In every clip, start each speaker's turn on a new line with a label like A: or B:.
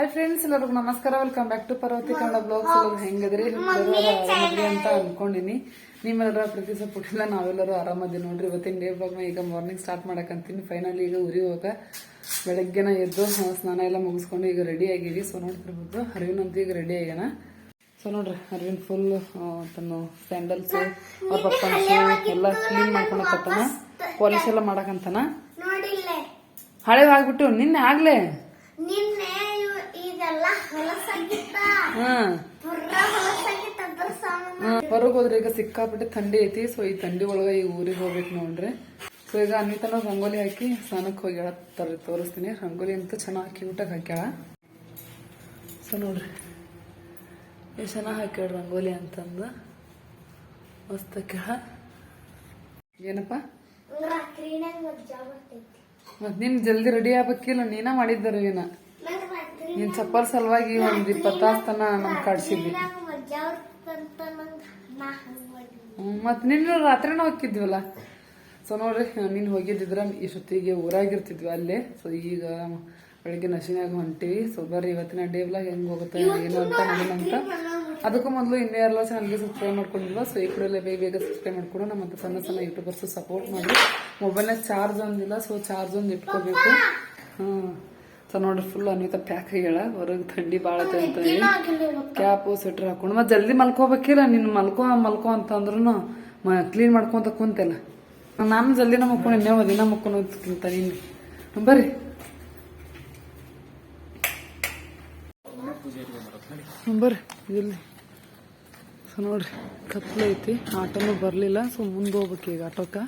A: Hi friends ಎಲ್ಲರಿಗೂ ನಮಸ್ಕಾರ. Welcome back to Parvathi Kannada blogs ಎಲ್ಲರೂ ಹೆಂಗದ್ರಿ? ಆರಾಮದ್ರಿ ಅಂತ ಅನ್ಕೊಂಡಿನಿ. ನಿಮ್ಮೆಲ್ಲರ ಪ್ರೀತಿ ಸಪೋರ್ಟಿಲ್ಲ ನಾವೆಲ್ಲರೂ ಆರಾಮದಿ ನೋಡ್ರಿ. ಇವತ್ತಿನ ಡೇ ಬ್ಲಾಗ್ನ ಈಗ ಮಾರ್ನಿಂಗ್ ಸ್ಟಾರ್ಟ್ ಮಾಡಕಂತೀನಿ. ಫೈನಲಿ ಈಗ ಉರಿ ಹೋಗ ಬೆಳಗ್ಗೆನ ಎದ್ದು ಸ್ನಾನ ಎಲ್ಲ ಮುಗಿಸ್ಕೊಂಡು ಈಗ ರೆಡಿ ಆಗಿವಿ. ಸೊ ನೋಡ್ತಿರ್ಬೋದು ಅರವಿಂದ್ ಅಂತ ಈಗ ರೆಡಿ ಆಗ್ಯಾನ. ಸೊ ನೋಡ್ರಿ ಅರವಿಂದ್ ಫುಲ್ ತನ್ನ ಸ್ಯಾಂಡಲ್ಸ್ ಅವ್ರ ಪಪ್ಪನ ಎಲ್ಲ ಕ್ಲೀನ್ ಮಾಡ್ಕೊಳಕತ್ತಾನ ಪಾಲಿಶ್ ಎಲ್ಲ ಮಾಡಕಂತಾನ. ಹಳೆ ಆಗ್ಬಿಟ್ಟು ನಿನ್ನೆ ಆಗ್ಲೇ. ಹೊರಗೆ ಹೋದ್ರೆ ಈಗ ಸಿಕ್ಕಾಪಟ್ಟೆ ಥಂಡಿ ಐತಿ. ಸೊ ಈ ಥಂಡಿ ಒಳಗೆ ಈ ಊರಿಗೆ ಹೋಗ್ಬೇಕು ನೋಡ್ರಿ. ಸೊ ಈಗ ಅನ್ವಿತನ ರಂಗೋಲಿ ಹಾಕಿ ಸ್ನಾನಕ್ಕೆ ಹೋಗ್ಯಾಳ ತರ ತೋರಿಸ್ತೀನಿ. ರಂಗೋಲಿ ಅಂತೂ ಚೆನ್ನಾಗಿ ಊಟಕ್ಕೆ ಹಾಕ್ಯಾಳ. ಸೊ ನೋಡ್ರಿ. ಎಷ್ಟು ಚೆನ್ನಾಗಿ ಹಾಕ್ಯಾಳ ರಂಗೋಲಿ ಅಂತಂದು. ಮಸ್ತ್ ಹಾಕ್ಯಾಳ. ಏನಪ್ಪ? ಮತ್ ನೀನ್ ಜಲ್ದಿ ರೆಡಿ ಆಗ್ಬೇಕಿಲ್ಲ ನೀನ ಮಾಡಿದ್ದರು ಏನ
B: ನಂಗ್ ರಾತ್ರಿ
A: ನೀನ್ ಚಪ್ಪಲ್ ಸಲುವಾಗಿ ಒಂದ್ ಇಪ್ಪತ್ತು ತಾಸು ತನ ನಮ್ ಕಾಡ್ಸಿದ್ವಿ ಮತ್ ನಿನ್ನ ರಾತ್ರಿನ ಹೋಗಿದ್ವಲ್ಲ ಸೊ ನೋಡ್ರಿ, ನೀನ್ ಹೋಗಿದ್ದಿದ್ರ ಇಷ್ಟೊತ್ತಿಗೆ ಊರಾಗಿರ್ತಿದ್ವಿ ಅಲ್ಲೇ. ಸೊ ಈಗ ಬೆಳಿಗ್ಗೆ ನಶಿನಾಗ ಹೊಂಟಿವಿ. ಸೊ ಬರ್ರಿ, ಇವತ್ತಿನ ಡೇ ಬ್ಲಾಗ್ ಹೆಂಗ್ ಹೋಗುತ್ತೆ, ಏನು ಅಂತ ಅಂತ. ಅದಕ್ಕೂ ಮೊದಲು ಇನ್ನೇ ಎಲ್ಲ ಚಾನಲ್ಗೆ ಸಬ್ಸ್ಕ್ರೈಬ್ ಮಾಡ್ಕೊಂಡಿಲ್ವಾ? ಸೊ ಈ ಕಡೆ ಬೇಗ ಬೇಗ ಸಬ್ಸ್ಕ್ರೈಬ್ ಮಾಡ್ಕೊಂಡು ನಮ್ಮ ಸಣ್ಣ ಸಣ್ಣ ಯೂಟ್ಯೂಬರ್ಸ್ ಸಪೋರ್ಟ್ ಮಾಡಿ. ಮೊಬೈಲ್ನ ಚಾರ್ಜ್ ಒಂದಿಲ್ಲ ಸೊ ಚಾರ್ಜ್ ಒಂದು ಇಟ್ಕೋಬೇಕು. ಹ್ಮ್. ಸೊ ನೋಡ್ರಿ ಫುಲ್ ಅನ್ವಿತ ಪ್ಯಾಕ್ ಆಗ್ಯಾಳ ಹೊರಗೆ ಥಂಡಿ ಭಾಳ ಅಂತ ಹೇಳಿ ಕ್ಯಾಪು ಸ್ವೆಟರ್ ಹಾಕೊಂಡು ಮತ್ತೆ ಜಲ್ದಿ ಮಲ್ಕೋಬೇಕಿಲ್ಲ ನಿನ್ ಮಲ್ಕೋ ಮಲ್ಕೋ ಅಂತಂದ್ರು ಕ್ಲೀನ್ ಮಾಡ್ಕೊಂತ ಕುಂತೆಲ್ಲ. ನಾನು ಜಲ್ದಿನ ಮಕ್ಕೊಂಡು ಇನ್ನೇ ದಿನ ಮಕ್ಕೊಂಡ್ಕಿಂತ ನೀನು ಬರ್ರಿ. ಬರ್ರಿ ಜಲ್ದಿ ಸೊ ನೋಡ್ರಿ ಕತ್ಲೆ ಐತಿ ಆಟೋನು ಬರಲಿಲ್ಲ ಸೊ ಮುಂದೆ ಹೋಗ್ಬೇಕು ಈಗ ಆಟೋಕ್ಕೆ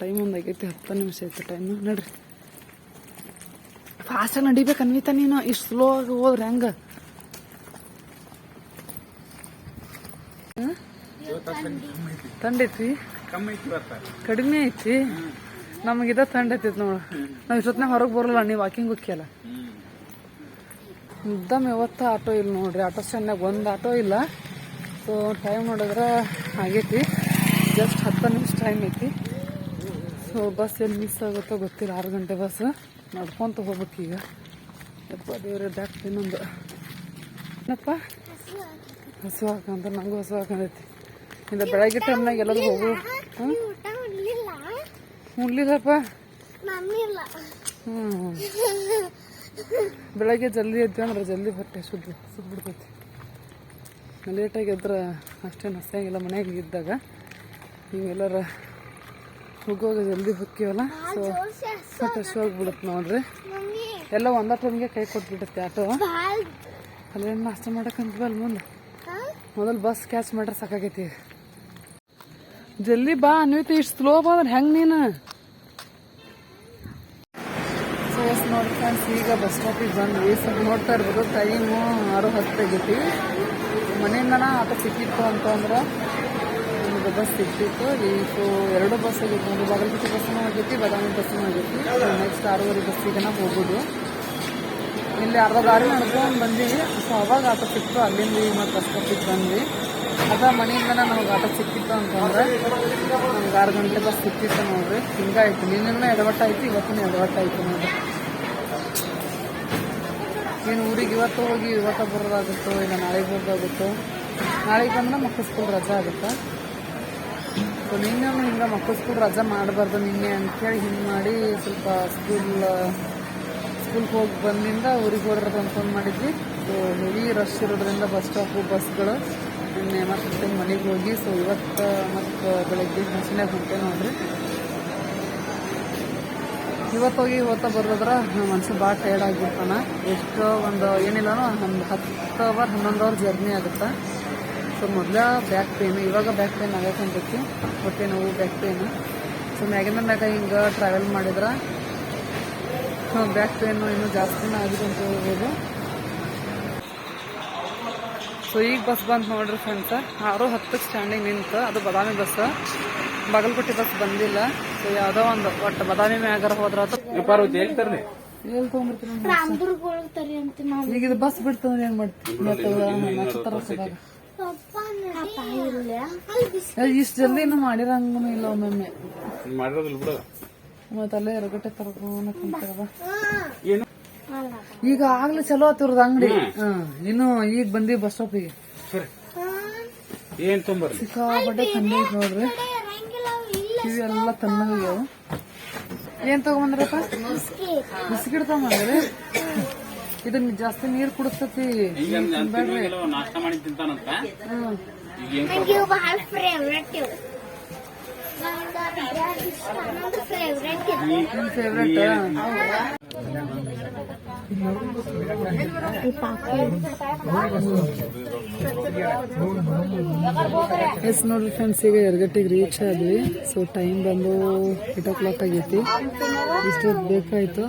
A: ಟೈಮ್ ಒಂದು ಆಗೈತಿ ಹತ್ತು ನಿಮಿಷ ಐತಿ ಟೈಮ್ ನಡ್ರಿ. ಫಾಸ್ಟಾಗಿ ನಡಿಬೇಕು ಅನ್ವಿತ ನೀನು? ಇಷ್ಟು ಸ್ಲೋ ಆಗಿ ಹೋದ್ರೆ ಹೆಂಗ? ತಂಡೈತಿ ಕಡಿಮೆ ಐತಿ. ನಮಗಿದ ತಂಡ ಐತಿ ನೋಡು. ನಾವು ಇಷ್ಟೊತ್ನಾಗ ಹೊರಗೆ ಬರಲ್ಲ ನೀವು ವಾಕಿಂಗ್ ಹೋಗ್ಯಲ್ಲ ಮುದ್ದಮ್ ಯಾವತ್ತ ಆಟೋ ಇಲ್ಲ ನೋಡ್ರಿ. ಆಟೋ ಸ್ಟ್ಯಾಂಡ್ನಾಗ ಒಂದು ಆಟೋ ಇಲ್ಲ. ಸೊ ಟೈಮ್ ನೋಡಿದ್ರೆ ಆಗೈತಿ. ಜಸ್ಟ್ ಹತ್ತು ನಿಮಿಷ ಟೈಮ್ ಐತಿ. ಸೊ ಬಸ್ ಎಲ್ಲಿ ಮಿಸ್ ಆಗುತ್ತೋ ಗೊತ್ತಿಲ್ಲ. ಆರು ಗಂಟೆ ಬಸ್ ನಡ್ಕೊಂತ ಹೋಗ್ಬೇಕು ಈಗ. ಯಪ್ಪ ದೇವ್ರೆ ಬ್ಯಾಕ್ ಇನ್ನೊಂದು. ಏನಪ್ಪ? ಹಸು ಹಾಕಂತ, ನಂಗೂ ಹಸು ಹಾಕಂದೈತಿ ಇಂದ ಬೆಳಗ್ಗೆ ಟೈಮ್ನಾಗ ಎಲ್ಲರೂ ಹೋಗು. ಉಣ್ಲಿಲ್ಲಪ್ಪ? ಬೆಳಗ್ಗೆ ಜಲ್ದಿ ಎದ್ದೆ ಅಂದ್ರೆ ಜಲ್ದಿ ಹೊಟ್ಟೆ ಸುದ್ದು ಬಿಡ್ತೈತಿ ಲೇಟಾಗಿ ಎದ್ರೆ ಅಷ್ಟೇನು ಹಸಿಯಾಗಿಲ್ಲ ಮನೆಯಾಗ ಇದ್ದಾಗ. ನೀವೆಲ್ಲರ ಹೋಗುವಾಗ ಜಲ್ದಿ ಹೊಕ್ಕಿವಲ್ಲ? ಸೊ ಹೊಟ್ಟೆ ಹೋಗ್ಬಿಡುತ್ತೆ ನೋಡ್ರಿ. ಎಲ್ಲ ಒಂದ ಟೈಮ್ಗೆ ಕೈ ಕೊಟ್ಬಿಡುತ್ತೆ ಆಟೋ. ಅಲ್ಲೇನು ನಾಷ್ಟ ಮಾಡಕ್ಕಂತೀವಿ ಅಲ್ಲಿ ಮುಂದೆ? ಮೊದಲು ಬಸ್ ಕ್ಯಾಚ್ ಮಾಡ್ರೆ ಸಾಕಾಗೈತಿ. ಜಲ್ದಿ ಬಾ ಅನ್ವಿತ ಇಷ್ಟು ಸ್ಲೋ ಬಂದ್ರೆ ಹೆಂಗ್ ನೀನು? ಸೋಸ್ ನೋಡಿ ಫ್ರೆಂಡ್ಸ್ ಈಗ ಬಸ್ ಸ್ಟಾಪಿಗೆ ಬಂದ್ವಿ. ಸ್ವಲ್ಪ ನೋಡ್ತಾ ಇರ್ಬೋದು ಟೈಮು ಆರು ಹತ್ತು ಆಗೈತಿ. ಮನೆಯಿಂದನ ಆಟೋ ಸಿಕ್ಕಿತ್ತು ಅಂತಂದ್ರೆ ನಮಗೆ ಬಸ್ ಸಿಕ್ಕಿತ್ತು ಈ ಸೊ ಎರಡು ಬಸ್ ಆಗಿತ್ತು ಒಂದು ಬಾಗಲಕೋಟೆ ಬಸ್ಸೂ ಆಗೈತಿ ಬಾದಾಮಿ ಬಸ್ಸೂ ಆಗೈತಿ ನೆಕ್ಸ್ಟ್ ಆರೂವರೆ ಬಸ್ಸಿಗೆ ನಾವು ಹೋಗೋದು ಇಲ್ಲಿ ಅರ್ಧ ದಾರಿ ನಡ್ಕೊಂಡು ಬಂದೀವಿ. ಸೊ ಅವಾಗ ಆಟೋ ಸಿಕ್ತು. ಅಲ್ಲಿಂದ ಈಗ ಮತ್ತೆ ಬಸ್ ಬಂದ್ವಿ. ಅದ ಮನೆಯಿಂದ ನಮಗೆ ಆಟೋ ಸಿಕ್ಕಿತ್ತು ಅಂತಂದ್ರೆ, ನಮ್ಗೆ ಆರು ಗಂಟೆ ಬಸ್ ಸಿಕ್ಕಿತ್ತು ನೋಡ್ರಿ. ಹಿಂಗಾಯ್ತು. ನಿನ್ನೆ ಎಡವಟ್ಟಾಯ್ತು ಇವತ್ತಿನ ಎಡವಟ್ಟಾಯ್ತು ನೋಡ್ರಿ. ಏನು ಊರಿಗೆ ಇವತ್ತು ಹೋಗಿ, ಇವತ್ತು ಬರೋದಾಗುತ್ತೋ, ಇಲ್ಲ ನಾಳೆಗೆ ಬರೋದಾಗುತ್ತೋ ನಾಳೆಗೆ ಬಂದ್ರೆ ಮಕ್ಕಳು ಸ್ಕೂಲ್ ರಜೆ ಆಗುತ್ತಾ. ಸೊ ನಿನ್ನೆ ಹಿಂಗೆ ಮಕ್ಕಳು ಸ್ಕೂಲ್ ರಜೆ ಮಾಡಬಾರ್ದು ನಿನ್ನೆ ಅಂತೇಳಿ ಹಿಂಗೆ ಮಾಡಿ ಸ್ವಲ್ಪ ಸ್ಕೂಲ್ ಸ್ಕೂಲ್ಗೆ ಹೋಗಿ ಬಂದಿಂದ ಊರಿಗೆ ಹೋದ್ರದ್ದು ಅಂತ ಫೋನ್ ಮಾಡಿದ್ವಿ. ಸೊ ಹೆವಿ ರಶ್ ಇರೋದ್ರಿಂದ ಬಸ್ ಸ್ಟಾಪು ಬಸ್ಗಳು ನಿನ್ನೆ ಮತ್ತೆ ಮನೆಗೆ ಹೋಗಿ ಸೊ ಇವತ್ತು, ಮತ್ತು ಬೆಳಗ್ಗೆ ಹಸಿನಾಗ ಹೊಂಟೆ ನೋಡ್ರಿ. ಇವತ್ತು ಹೋಗಿ, ಇವತ್ತು ಬರೋದ್ರ ಮನಸ್ಸು ಭಾಳ ಟೈರ್ಡ್ ಆಗಿರ್ತಾನೆ ಎಷ್ಟು ಒಂದು ಏನಿಲ್ಲ ಒಂದು ಹತ್ತು ಅವರ್ ಹನ್ನೊಂದು ಅವರ್ ಜರ್ನಿ ಆಗುತ್ತೆ. ಸೊ ಮೊದಲ ಬ್ಯಾಕ್ ಪೇನ್ ಇವಾಗ ಬ್ಯಾಕ್ ಪೇನ್ ಆಗಕ್ಕಂತೈತಿ ಹೊಟ್ಟೆ ನೋವು ಬ್ಯಾಕ್ ಪೇನ್ ಸೊ ಮ್ಯಾಗಿಂದ ಮ್ಯಾಗ ಹಿಂಗೆ ಟ್ರಾವೆಲ್ ಮಾಡಿದ್ರೆ ಬ್ಯಾಕ್ ಪೇನು ಇನ್ನೂ ಜಾಸ್ತಿ ಆಗಿದೆ ಅಂತ ಹೇಳ್ಬೋದು. ಸೊ ಈಗ ಬಸ್ ಬಂದು ನೋಡ್ರಿ ಫ್ರೆಂಡ್ಸ್ ಆರು ಹತ್ತಕ್ಕೆ ಸ್ಟ್ಯಾಂಡಿಂಗ್ ನಿಂತು ಅದು ಬದಾಮಿ ಬಸ್ ಬಾಗಲಕೋಟೆ ಬಸ್ ಬಂದಿಲ್ಲ. ಸೊ ಯಾವುದೋ ಒಂದು ಒಟ್ಟು ಬದಾಮಿ ಮ್ಯಾಗಾರ ಹೋದ್ರ ಈಗ ಬಸ್ ಬಿಡ್ತಂದ್ರೆ ಏನು ಮಾಡ್ತೀವಿ ಇಷ್ಟು ಜಲ್ದಿ ಮಾಡಿರಂಗೂ ಇಲ್ಲ ಒಮ್ಮೊಮ್ಮೆ.
C: ಮಾಡಿರೋದಿಲ್ಲ ಬಿಡು
A: ಮತ್ತೆ ಅಲ್ಲೇ ಎರಗಟ್ಟೆ ತರ್ಕೊಂಡು ಕುಂತಾಗ
C: ಏನು?
A: ಈಗ ಆಗ್ಲೇ ಚಲೋ ಆತಿರೋದು ಅಂಗಡಿ. ಇನ್ನು ಈಗ ಬಂದಿ ಬಸ್ ಸ್ಟಾಪಿಗೆ.
C: ಏನ್ ತೊಂಬರ್ಲಿ?
A: ಸಿಕ್ಕಾಪಟ್ಟೆ ಐತ್ ನೋಡ್ರಿ. ಕಿವಿ ಎಲ್ಲ ಏನು ಏನ್ ತಗೊಂಬಂದ್ರಪ್ಪ? ಬಿಸ್ಕಿಟ್ ತಗೊಂಬಂದ್ರಿ? ಇದನ್ನ ಜಾಸ್ತಿ ನೀರ್ ಕುಡಿಸ್ತತಿ
C: ನಾಷ್ಟ ಮಾಡಿ ತಿಂತಾನಂತ
B: ನನಗೆ ಬಹಳ ಫೇವ್ರೆಟ್
A: ಎಸ್ ನೋಡ್ರಿ ಫ್ರೆಂಡ್ಸ್ ಈಗ ಎರಗಟ್ಟಿಗೆ ರೀಚ್ ಆದ್ವಿ. ಸೊ ಟೈಮ್ ಬಂದು ಏಟ್ ಓ ಕ್ಲಾಕ್ ಆಗೈತಿ. ಇಷ್ಟೊತ್ತು ಬೇಕಾಯ್ತು.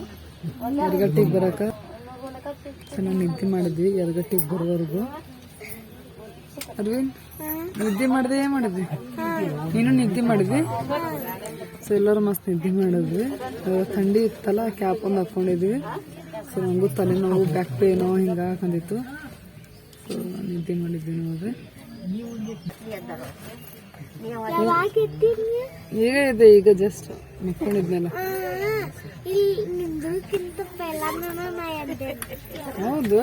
A: ಎರಗಟ್ಟಿಗೆ ಬರಕ. ಚೆನ್ನಾಗಿ ನಿದ್ದೆ ಮಾಡಿದ್ವಿ ಎರಗಟ್ಟಿಗೆ ಬರೋವರೆಗೂ ಅರವಿಂದ್ ನಿದ್ದೆ ಮಾಡಿದೆ ಏನು ಮಾಡಿದ್ವಿ? ನೀನು ನಿದ್ದೆ ಮಾಡಿದ್ವಿ? ಸೊ ಎಲ್ಲರೂ ಮಸ್ತ್ ನಿದ್ದೆ ಮಾಡಿದ್ವಿ. ಥಂಡಿ ಇತ್ತಲ್ಲ, ಕ್ಯಾಪ್ ಒಂದು ಹಾಕೊಂಡಿದ್ವಿ. ಸೊ ನಂಗೂ ತಲೆನೋವು ಬ್ಯಾಕ್ ಪೇನೋ ಹಿಂಗೆ ಹಾಕೊಂಡಿತ್ತು ಸೊ ನಿದ್ದೆ ಮಾಡಿದ್ವಿ ನೋಡ್ರಿ. ಈಗ ಇದೆ ಈಗ ಜಸ್ಟ್ ಮಕ್ಕೊಂಡಿದ್ನಲ್ಲ. ಹೌದು.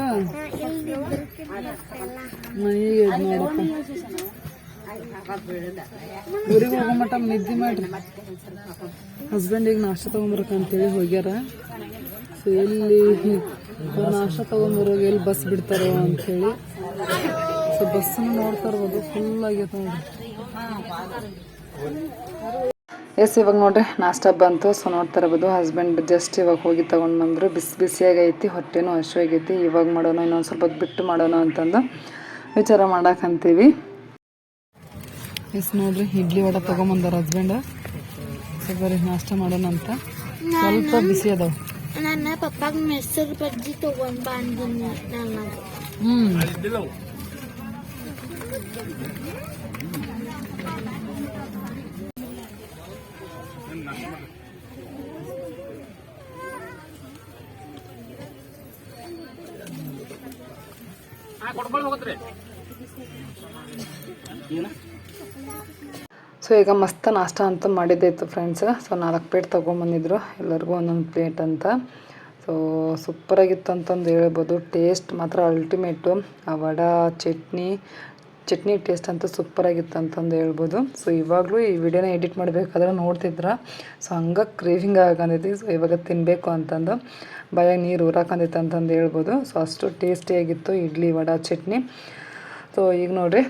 A: ಈಗ ನೋಡಪ್ಪ. ಊರಿಗೆ ಹೋಗೋ ಮಟ್ಟ ನಿದ್ದೆ ಮಾಡ್ರಿ. ಹಸ್ಬೆಂಡ್ ಈಗ ನಾಷ್ಟ ತಗೊಂಬರಕ ಅಂತೇಳಿ ಹೋಗ್ಯಾರ. ಸೊ ಎಲ್ಲಿ ನಾಷ್ಟ ತಗೊಂಬರೋಗ ಎಲ್ಲಿ ಬಸ್ ಬಿಡ್ತಾರೋ ಅಂತೇಳಿ. ಸೊ ಬಸ್ಸನ್ನು ನೋಡ್ತಾ ಇರ್ಬೋದು. ಫುಲ್ ಆಗೈತೆ ನೋಡ್ರಿ. ಎಸ್ ಇವಾಗ ನೋಡ್ರಿ ನಾಷ್ಟ ಬಂತು. ಸೊ ನೋಡ್ತಾ ಇರ್ಬೋದು ಹಸ್ಬೆಂಡ್ ಜಸ್ಟ್ ಇವಾಗ ಹೋಗಿ ತಗೊಂಡು ಬಂದರು. ಬಿಸಿ ಬಿಸಿಯಾಗಿ ಐತಿ ಹೊಟ್ಟೆನೂ ಹಸಿವಾಗೈತಿ ಇವಾಗ ಮಾಡೋಣ ಇನ್ನೊಂದು ಸ್ವಲ್ಪ ಬಿಟ್ಟು ಮಾಡೋಣ ಅಂತಂದು ವಿಚಾರ ಮಾಡಾಕಂತೀವಿ ಎಸ್ ನೋಡ್ರಿ ಇಡ್ಲಿ ವಡೆ ತಗೊಂಬಂದಾರ ಹಸ್ಬೆಂಡ್ ಸೊ ಬರೀ ನಾಷ್ಟ ಮಾಡೋಣ ಅಂತ. ಸ್ವಲ್ಪ ಬಿಸಿ ಅದಾವ.
B: ನನ್ನ ಪಪ್ಪಾಗ ಮೆಸರು ಬಜ್ಜಿ ತಗೊಂಡ್ ಬಂದಿನಿ ನಾನು
A: ಹ್ಮ್
C: ಕೊಡ್ಕೊಂಡು ಹೋಗತ್ರಿ ಏನ
A: ಸೊ ಈಗ ಮಸ್ತ್ ನಾಷ್ಟ ಅಂತ ಮಾಡಿದ್ದಿತ್ತು ಫ್ರೆಂಡ್ಸ್ ಸೊ ನಾಲ್ಕು ಪ್ಲೇಟ್ ತೊಗೊಂಬಂದಿದ್ರು. ಎಲ್ಲರಿಗೂ ಒಂದೊಂದು ಪ್ಲೇಟ್ ಅಂತ. ಸೊ ಸೂಪರಾಗಿತ್ತು ಅಂತಂದು ಹೇಳ್ಬೋದು. ಟೇಸ್ಟ್ ಮಾತ್ರ ಅಲ್ಟಿಮೇಟು ಆ ವಡ, ಚಟ್ನಿ ಚಟ್ನಿ ಟೇಸ್ಟ್ ಅಂತೂ ಸೂಪರಾಗಿತ್ತು ಅಂತಂದು ಹೇಳ್ಬೋದು. ಸೊ ಇವಾಗಲೂ ಈ ವಿಡಿಯೋನ ಎಡಿಟ್ ಮಾಡಬೇಕಾದ್ರೆ ನೋಡ್ತಿದ್ರ. ಸೊ ಹಂಗೆ ಕ್ರೇವಿಂಗ್ ಆಗಂದೈತಿ ಸೊ ಇವಾಗ ತಿನ್ನಬೇಕು ಅಂತಂದು. ಬಾಯಾಗ ನೀರು ಊರಾಕಂದೈತೆ ಅಂತಂದು ಹೇಳ್ಬೋದು. ಸೊ ಅಷ್ಟು ಟೇಸ್ಟಿಯಾಗಿತ್ತು ಇಡ್ಲಿ, ವಡ, ಚಟ್ನಿ. ಸೊ ಈಗ ನೋಡ್ರಿ.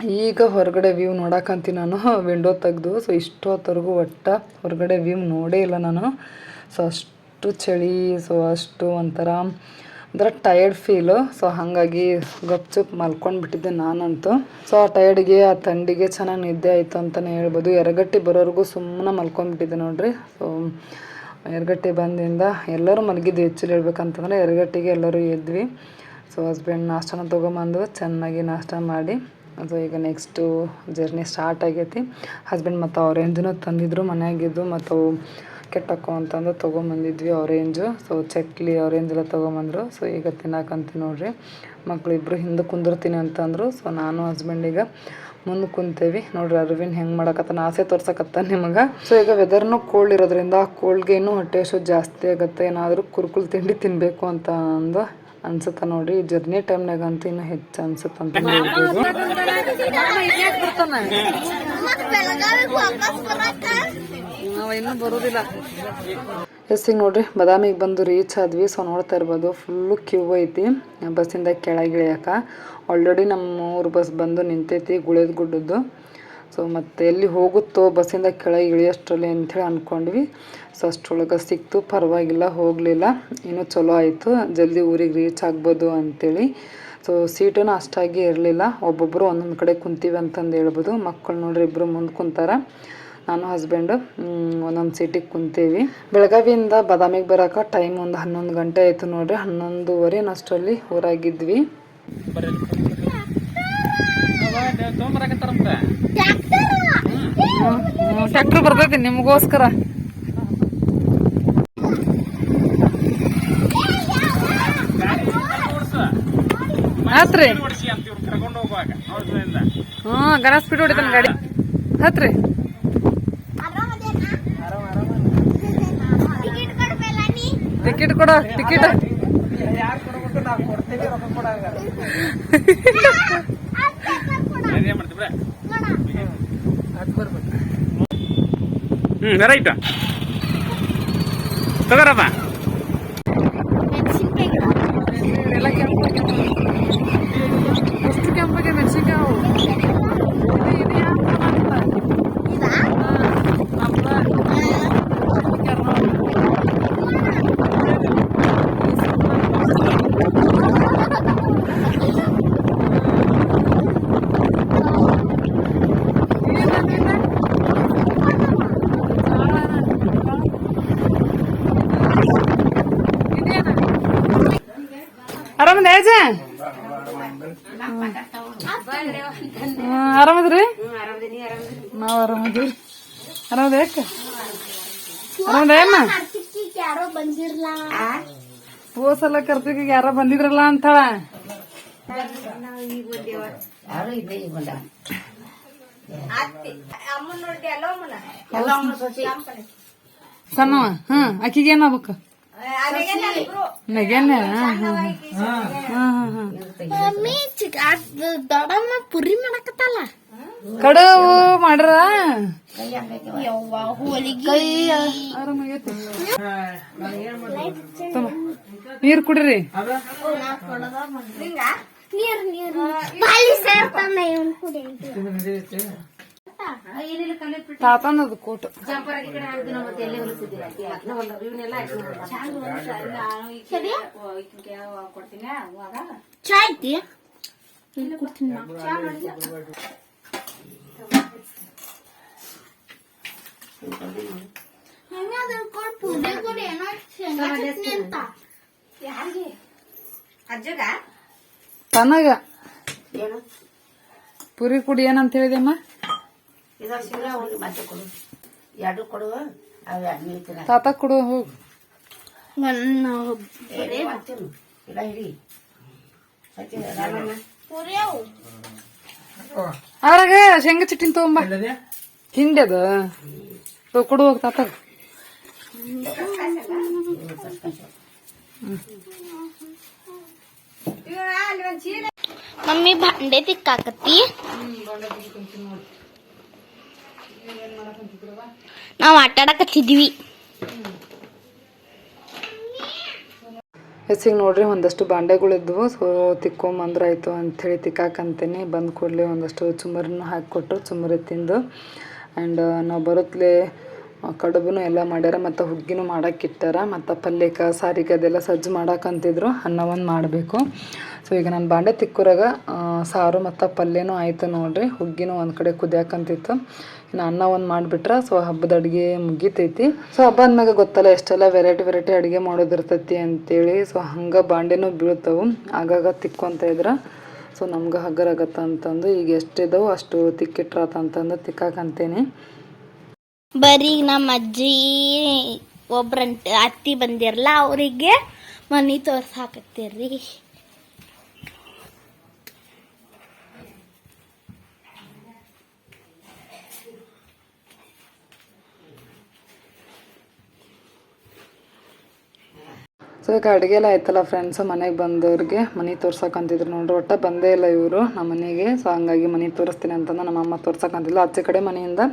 A: ಈಗ ಹೊರಗಡೆ ವ್ಯೂ ನೋಡಕ್ಕಂತೀನಿ ನಾನು ವಿಂಡೋ ತೆಗೆದು. ಸೊ ಇಷ್ಟೊತ್ತವರೆಗೂ ಒಟ್ಟ ಹೊರಗಡೆ ವ್ಯೂ ನೋಡೇ ಇಲ್ಲ ನಾನು. ಸೊ ಅಷ್ಟು ಚಳಿ ಸೊ ಅಷ್ಟು ಒಂಥರ ಒಂಥರ ಟಯರ್ಡ್ ಫೀಲು ಸೊ ಹಾಗಾಗಿ ಗಪ್ಚುಪ್ ಮಲ್ಕೊಂಡು ಬಿಟ್ಟಿದ್ದೆ ನಾನಂತೂ. ಸೊ ಆ ಟಯರ್ಡ್ಗೆ ಆ ಥಂಡಿಗೆ ಚೆನ್ನಾಗಿ ನಿದ್ದೆ ಆಯಿತು ಅಂತಲೇ ಹೇಳ್ಬೋದು. ಎರಗಟ್ಟಿ ಬರೋರಿಗೂ ಸುಮ್ಮನೆ ಮಲ್ಕೊಂಡ್ಬಿಟ್ಟಿದ್ದೆ ನೋಡ್ರಿ. ಸೊ ಎರಗಟ್ಟಿ ಬಂದಿಂದ ಎಲ್ಲರೂ ಮಲಗಿದ್ವಿ ಹೆಚ್ಚು ಹೇಳ್ಬೇಕಂತಂದ್ರೆ. ಎರಗಟ್ಟಿಗೆ ಎಲ್ಲರೂ ಎದ್ವಿ. ಸೊ ಹಸ್ಬೆಂಡ್ ನಾಷ್ಟನ ತೊಗೊಂಬಂದು ಚೆನ್ನಾಗಿ ನಾಷ್ಟ ಮಾಡಿ. ಸೊ ಈಗ ನೆಕ್ಸ್ಟು ಜರ್ನಿ ಸ್ಟಾರ್ಟ್ ಆಗೈತಿ. ಹಸ್ಬೆಂಡ್ ಮತ್ತು ಆರೆಂಜನ್ನು ತಂದಿದ್ರು, ಮನೆಯಾಗಿದ್ದು ಮತ್ತು ಅವು ಕೆಟ್ಟಕ್ಕೋ ಅಂತಂದು ತೊಗೊಂಬಂದಿದ್ವಿ ಆರೆಂಜು ಸೊ ಚಕ್ಲಿ ಆರೆಂಜ್ ಎಲ್ಲ ತೊಗೊಂಬಂದರು. ಸೊ ಈಗ ತಿನ್ನಕಂತ ನೋಡ್ರಿ. ಮಕ್ಕಳು ಇಬ್ಬರು ಹಿಂದೆ ಕುಂದಿರ್ತೀನಿ ಅಂತಂದರು. ಸೊ ನಾನು ಹಸ್ಬೆಂಡಿಗೆ ಮುಂದೆ ಕುಂತೇವಿ. ನೋಡ್ರಿ ಅರವಿಂದ್ ಹೆಂಗೆ ಮಾಡಕತ್ತಾನ ಆಸೆ ತೋರ್ಸಕತ್ತ ನಿಮಗೆ. ಸೊ ಈಗ ವೆದರ್ನು ಕೋಲ್ಡ್ ಇರೋದ್ರಿಂದ ಆ ಕೋಲ್ಡ್ಗೆ ಇನ್ನೂ ಹೊಟ್ಟೆ ಜಾಸ್ತಿ ಆಗುತ್ತೆ. ಏನಾದರೂ ಕುರ್ಕುಲ್ ತಿಂಡಿ ತಿನ್ನಬೇಕು ಅಂತ ಅಂದು ಅನ್ಸುತ್ತ ನೋಡ್ರಿ. ಜರ್ನಿ ಟೈಮ್ನಾಗ ಅಂತೂ ಇನ್ನೂ ಹೆಚ್ಚು ಅನ್ಸುತ್ತೆ ಅಂತ ಹೇಳ್ಬೋದು. ನಾವು ಇನ್ನೂ ಬರೋದಿಲ್ಲ. ಎಸ್ ಈಗ ನೋಡ್ರಿ ಬದಾಮಿಗೆ ಬಂದು ರೀಚ್ ಆದ್ವಿ. ಸೊ ನೋಡ್ತಾ ಇರ್ಬೋದು ಫುಲ್ಲು ಕ್ಯೂ ಐತಿ. ಬಸ್ಸಿಂದ ಕೆಳಗೆ ಇಳಿಯಕ. ಆಲ್ರೆಡಿ ನಮ್ಮ ಊರು ಬಸ್ ಬಂದು ನಿಂತೈತಿ ಗುಳೇದ ಗುಡ್ಡದ್ದು ಸೊ ಮತ್ತು ಎಲ್ಲಿ ಹೋಗುತ್ತೋ ಬಸ್ಸಿಂದ ಕೆಳಗೆ ಇಳಿಯಷ್ಟರಲ್ಲಿ ಅಂಥೇಳಿ ಅಂದ್ಕೊಂಡ್ವಿ ಸೊ ಅಷ್ಟರೊಳಗೆ ಸಿಕ್ತು. ಪರವಾಗಿಲ್ಲ, ಹೋಗಲಿಲ್ಲ. ಇನ್ನೂ ಚಲೋ ಆಯಿತು. ಜಲ್ದಿ ಊರಿಗೆ ರೀಚ್ ಆಗ್ಬೋದು ಅಂಥೇಳಿ ಸೊ ಸೀಟೂ ಅಷ್ಟಾಗಿ ಇರಲಿಲ್ಲ. ಒಬ್ಬೊಬ್ಬರು ಒಂದೊಂದು ಕಡೆ ಕುಂತೀವಿ ಅಂತಂದು ಹೇಳ್ಬೋದು. ಮಕ್ಕಳು ನೋಡ್ರಿ ಇಬ್ಬರು ಮುಂದೆ ಕುಂತಾರ. ನಾನು ಹಸ್ಬೆಂಡು ಒಂದೊಂದು ಸೀಟಿಗೆ ಕುಂತೀವಿ. ಬೆಳಗಾವಿಯಿಂದ ಬಾದಾಮಿಗೆ ಬರೋಕೆ ಟೈಮ್ ಒಂದು ಹನ್ನೊಂದು ಗಂಟೆ ಆಯಿತು ನೋಡ್ರಿ. ಹನ್ನೊಂದುವರೆ ಅಷ್ಟರಲ್ಲಿ ಊರಾಗಿದ್ವಿ
C: ತೊಗೊಂಬರಾಕತ್ತಾರಂತ
A: ಟ್ರ್ಯಾಕ್ಟರ್ ಬರ್ತೈತಿ ನಿಮಗೋಸ್ಕರ. ಹತ್ರಿ. ಹಾ ಗಣೇಶ ಸ್ಪೀಡ್ ಹೊಡಿತಾನೆ ಗಾಡಿ. ಹತ್ರಿ.
B: ಟಿಕೆಟ್
A: ಕೊಡ ಟಿಕೆಟ್ ம் ரைட்டா தகரதான் ಆರಾಮದ್ರಿ? ನಾವ್ ಆರಾಮದ್ರಿ ಆರಾಮದ ಯಾಕ? ಆರಾಮದ
B: ಯಾರೋ ಬಂದಿರ್ಲ
A: ಹೋಸಲ ಕರ್ತಿಗೆ ಯಾರ ಬಂದಿದ್ರಲ್ಲ ಅಂತಾಳ. ಸಣ್ಣವ? ಹಾ ಆಕಿಗೆ ಏನಾಗ್ಬೇಕು
B: ಮಮ್ಮಿ ಚಿಕ್ಕ ದೊಡ್ಡಮ್ಮ ಪುರಿ ಮಾಡಕತ್ತಲ್ಲ?
A: ಕಡವು ಮಾಡ್ರ? ನೀರ್ ಕುಡ್ರಿ.
B: ನೀರ್ ನೀರ್. ಬಾಳಿ
A: ಕೋಟ್.
B: ಚಾ ಐತಿ ಕೊಡ್ತೀನಿ?
A: ತನಗ.
D: ಏನು?
A: ಪುರಿ ಕುಡಿ ಏನಂತ ಹೇಳಿದೆಮ್ಮ
D: ಇದ ಶೀರಾ ಹೋಗಿ ಮತ್ತೆ ಕೊಡು ಎರಡು ಕೊಡು ಅವು ನೀವು ತಿನ್ನ
A: ತಾತ ಕೊಡು ಹೋಗ್
D: ಇಲ್ಲ ಹಿಡಿ
A: ಅದ್ರಾಗ ಶೇಂಗಾ ಚಟ್ನಿ ತಗೊಂಬ ಹಿಂಡಿ ಅದು ಕೊಡು ಹೋಗ್ ತಾತ
B: ಮಮ್ಮಿ ಭಾಂಡೆ ತಿಕ್ಕಾಕತ್ತಿ ನಾವ್ ಆಟ ಆಡಕತ್ತಿದ್ವಿ
A: ಹೆಚ್ಚಿಗೆ ನೋಡ್ರಿ ಒಂದಷ್ಟು ಬಾಂಡೆಗಳಿದ್ವು. ಸೊ ತಿಕ್ಕೊಂಬಂದ್ರಾಯ್ತು ಅಂಥೇಳಿ ತಿಕ್ಕಾಕಂತೇನೆ. ಬಂದ ಕೂಡಲೇ ಒಂದಷ್ಟು ಚುಮರಿನೂ ಹಾಕಿಕೊಟ್ರು ಚುಮರಿ ತಿಂದು. ಆ್ಯಂಡ್ ನಾವು ಬರುತ್ತಲೇ ಕಡುಬು ಎಲ್ಲ ಮಾಡ್ಯಾರ. ಮತ್ತು ಹುಗ್ಗಿನೂ ಮಾಡೋಕ್ಕಿಟ್ಟಾರ ಇಟ್ಟಾರ. ಮತ್ತು ಪಲ್ಯಕ್ಕೆ ಸಾರಿಗೆ ಅದೆಲ್ಲ ಸಜ್ಜು ಮಾಡಕ್ಕಂತಿದ್ರು ಅನ್ನ ಒಂದು ಮಾಡಬೇಕು. ಸೊ ಈಗ ನಾನು ಬಾಂಡೆ ತಿಕ್ಕೋರಾಗ ಸಾರು ಮತ್ತು ಪಲ್ಯನೂ ಆಯ್ತು ನೋಡ್ರಿ. ಹುಗ್ಗಿನೂ ಒಂದು ಕಡೆ ಕುದಿಯಾಕಂತಿತ್ತು. ಇನ್ನು ಅನ್ನ ಒಂದು ಮಾಡಿಬಿಟ್ರೆ ಸೊ ಹಬ್ಬದ ಅಡುಗೆ ಮುಗಿತೈತಿ. ಸೊ ಹಬ್ಬ ಅಂದಮ್ಯಾಗ ಗೊತ್ತಲ್ಲ ಎಷ್ಟೆಲ್ಲ ವೆರೈಟಿ ವೆರೈಟಿ ಅಡುಗೆ ಮಾಡೋದಿರ್ತೈತಿ ಅಂತೇಳಿ. ಸೊ ಹಂಗೆ ಬಾಂಡೆನೂ ಬೀಳ್ತಾವೆ. ಆಗಾಗ ತಿಕ್ಕೊಂತ ಇದ್ರೆ. ಸೊ ನಮ್ಗೆ ಹಗರ್ ಆಗತ್ತ ಅಂತಂದು ಈಗ ಎಷ್ಟಿದಾವು ಅಷ್ಟು ತಿಕ್ಕಿಟ್ರತ ಅಂತಂದು ತಿಕ್ಕಾಕಂತೇನೆ.
B: ಬರೀ ನಮ್ಮ ಅಜ್ಜಿ, ಒಬ್ರಂಟ ಅತ್ತಿ ಬಂದಿರಲ್ಲ ಅವರಿಗೆ ಮನಿ ತೋರ್ಸಾಕತ್ತೀರ್ರಿ
A: ಸೊ ಈಗ ಅಡುಗೆ ಎಲ್ಲ ಆಯ್ತಲ್ಲ ಫ್ರೆಂಡ್ಸ್ ಮನೆಗೆ ಬಂದವ್ರಿಗೆ ಮನೆ ತೋರ್ಸಕ್ಕಂತಿದ್ರು ನೋಡ್ರಿ, ಒಟ್ಟ ಬಂದೇ ಇಲ್ಲ ಇವರು ನಮ್ಮ ಮನೆಗೆ. ಸೊ ಹಂಗಾಗಿ ಮನೆ ತೋರಿಸ್ತೀನಿ ಅಂತಂದು ನಮ್ಮ ಅಮ್ಮ ತೋರ್ಸಕ್ಕಂತಿಲ್ಲ ಆಚೆ ಕಡೆ ಮನೆಯಿಂದ.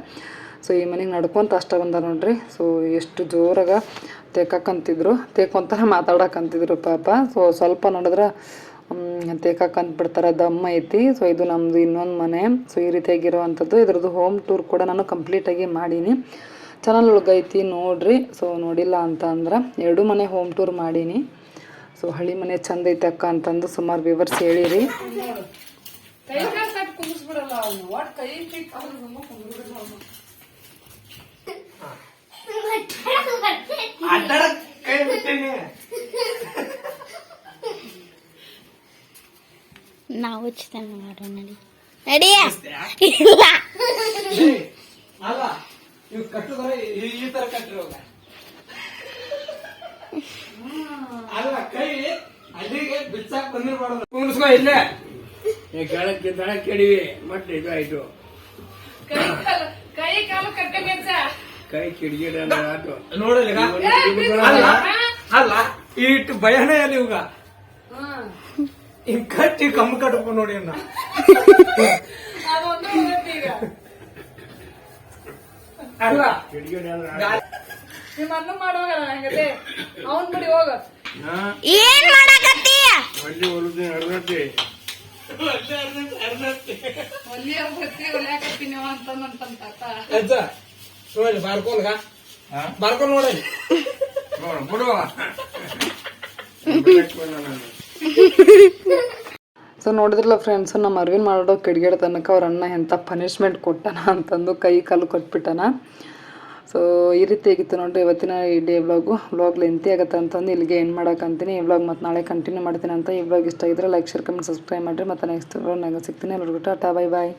A: ಸೊ ಈ ಮನೆಗೆ ನಡ್ಕೊಂತ ಅಷ್ಟ ಬಂದ ನೋಡ್ರಿ. ಸೊ ಎಷ್ಟು ಜೋರಾಗ ತೇಕಕ್ಕಂತಿದ್ರು ತೇಕೊಂತ ಮಾತಾಡಕ್ಕಂತಿದ್ರು ಪಾಪ. ಸೊ ಸ್ವಲ್ಪ ನೋಡಿದ್ರೆ ಬಿಡ್ತಾರೆ ದಮ್ಮ ಐತಿ. ಸೊ ಇದು ನಮ್ಮದು ಇನ್ನೊಂದು ಮನೆ. ಸೊ ಈ ರೀತಿಯಾಗಿರುವಂಥದ್ದು ಇದ್ರದ್ದು ಹೋಮ್ ಟೂರ್ ಕೂಡ ನಾನು ಕಂಪ್ಲೀಟಾಗಿ ಮಾಡೀನಿ. ಚಾನಲ್ ಒಳಗೈತಿ ನೋಡ್ರಿ. ಸೊ ನೋಡಿಲ್ಲ ಅಂತ ಅಂದ್ರೆ ಎರಡು ಮನೆ ಹೋಮ್ ಟೂರ್ ಮಾಡೀನಿ. ಸೊ ಹಳಿ ಮನೆ ಚಂದ ಐತೆ ಅಕ್ಕ ಅಂತಂದು ಸುಮಾರು ವಿವರ್ಸ್ ಹೇಳಿರಿ.
B: ನಾವು ಚಿತ್ರ ಮಾಡೋಣ ನಡಿ. ನಡಿಯ? ಇಲ್ಲ.
E: ಇವ್ ಕಟ್ಟುದ್ರೆ ಈ ಈ ತರ ಕಟ್ಟಿರೋಗ ಅಲ್ಲ ಕೈ ಅಲ್ಲಿಗೆ ಬಿಚ್ಚಾಕ್ ಬಂದಿರ್ಬಾರ್ದು. ಕುಂದ್ರಿಸ್ಕೊ ಇಲ್ಲೇ. ಕೆಳಕ್ಕೆ ದಳ ಕೆಡಿವಿ. ಮತ್ತೆ ಇದು ಆಯ್ತು ಕೈ ಕಿಡಿಗಿಡ ನೋಡಲ್ಲ ಅಲ್ಲ ಅಲ್ಲ ಇಟ್ಟು ಭಯನೇ ಅಲ್ಲ ಇವಾಗ. ಹಿಂಗ್ ಕಟ್ಟಿ ಕಮ್ಮಿ ಕಟ್ಬೇಕು ನೋಡಿ ಅನ್ನ ಅಲ್ಲ
A: ನಿಮ್ಮ ಅಣ್ಣ ಮಾಡೋಗಲ್ಲ ನಂಗದೆ ಅವನ್ ಬಿಡಿ ಹೋಗ.
B: ಏನ್ ಮಾಡಕತ್ತಿ?
A: ಒಳ್ಳೆ ಅರ್ಧತ್ತಿ ಒಲ್ಯಾಕತ್ತಿ ನೀವು ಅಂತಂದಂತ ತಾತ.
E: ಅಜ್ಜ ನೋಡಿ ಬಾರ್ಕೊಂಡ್ಗ ಬಾರ್ಕೊಂಡ್ ನೋಡಿ.
C: ನೋಡು ಬಿಡುವ
A: ಸೊ ನೋಡಿದ್ರಲ್ಲ ಫ್ರೆಂಡ್ಸ್ ನಮ್ಮ ಅರವಿಂದ್ ಮಾಡೋ ಕಿಡಿಗೇಡ ತನಕ ಅವ್ರ ಅಣ್ಣ ಎಂಥ ಪನಿಷ್ಮೆಂಟ್ ಕೊಟ್ಟಾನ ಅಂತಂದು ಕೈ ಕಾಲು ಕೊಟ್ಬಿಟ್ಟಾನ. ಸೊ ಈ ರೀತಿ ಆಗಿತ್ತು ನೋಡ್ರಿ ಇವತ್ತಿನ ಈ ಡೇ ವ್ಲಾಗು ವ್ಲಾಗ್ ಲೆಂತಿ ಆಗುತ್ತೆ ಅಂತಂದು ಇಲ್ಲಿಗೆ ಏನು ಮಾಡೋಕ್ಕಂತೀನಿ ಈ ವ್ಲಾಗ್ ಮತ್ತು ನಾಳೆ ಕಂಟಿನ್ಯೂ ಮಾಡ್ತೀನಿ ಅಂತ ಈ ವ್ಲಾಗ್ ಇಷ್ಟ ಆಗಿದ್ರೆ ಲೈಕ್ ಶೇರ್ ಕಮೆಂಟ್ ಸಬ್ಸ್ಕ್ರೈಬ್ ಮಾಡಿರಿ. ಮತ್ತು ನೆಕ್ಸ್ಟ್ ವ್ಲಾಗ್ ನಂಗೆ ಸಿಗ್ತೀನಿ. ಎಲ್ಲರಿಗೂ ಟಾಟಾ ಬೈ ಬಾಯ್